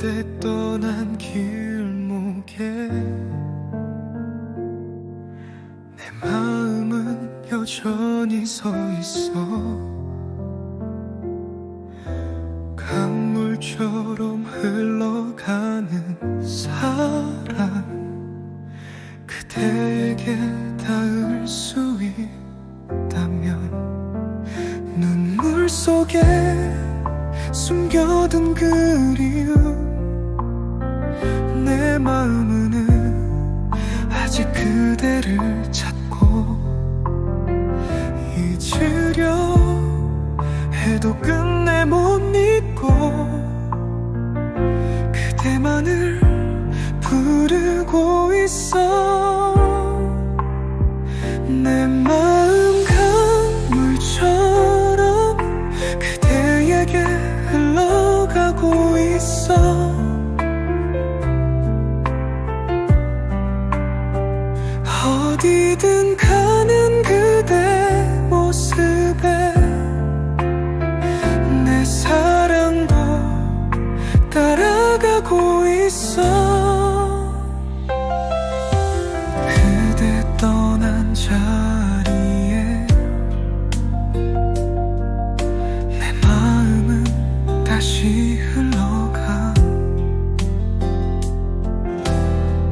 그대 떠난 길목에 내 마음은 여전히 서 있어. 강물처럼 흘러가는 사랑 그대에게 닿을 수 있다면 눈물 속에 숨겨둔 그리움 내 마음은 아직 그대를 찾고 잊으려 해도 끝내 못 잊고 그대만을 부르고 있어 따라가고 있어. 그대 떠난 자리에 내 마음은 다시 흘러가.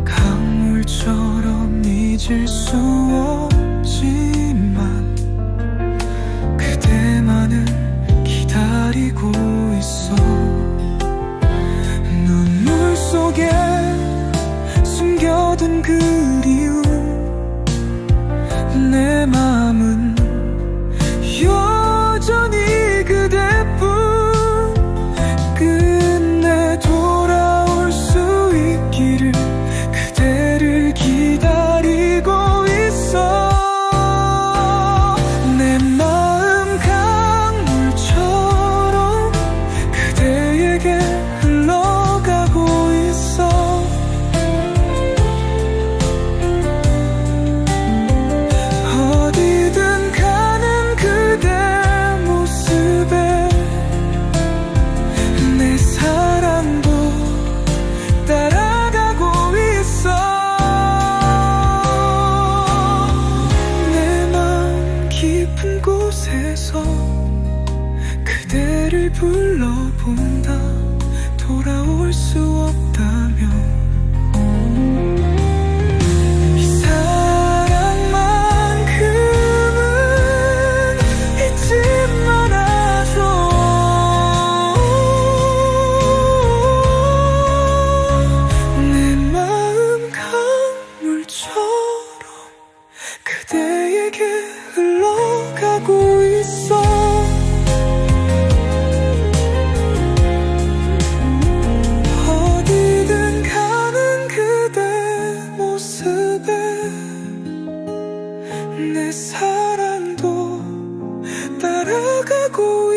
강물처럼 잊을 수 없지 숨겨둔 그 깊은 곳에서 그대를 불러본다 돌아올 수 없. 알고 있어. 어디든 가는 그대 모습에 내 사랑도 따라가고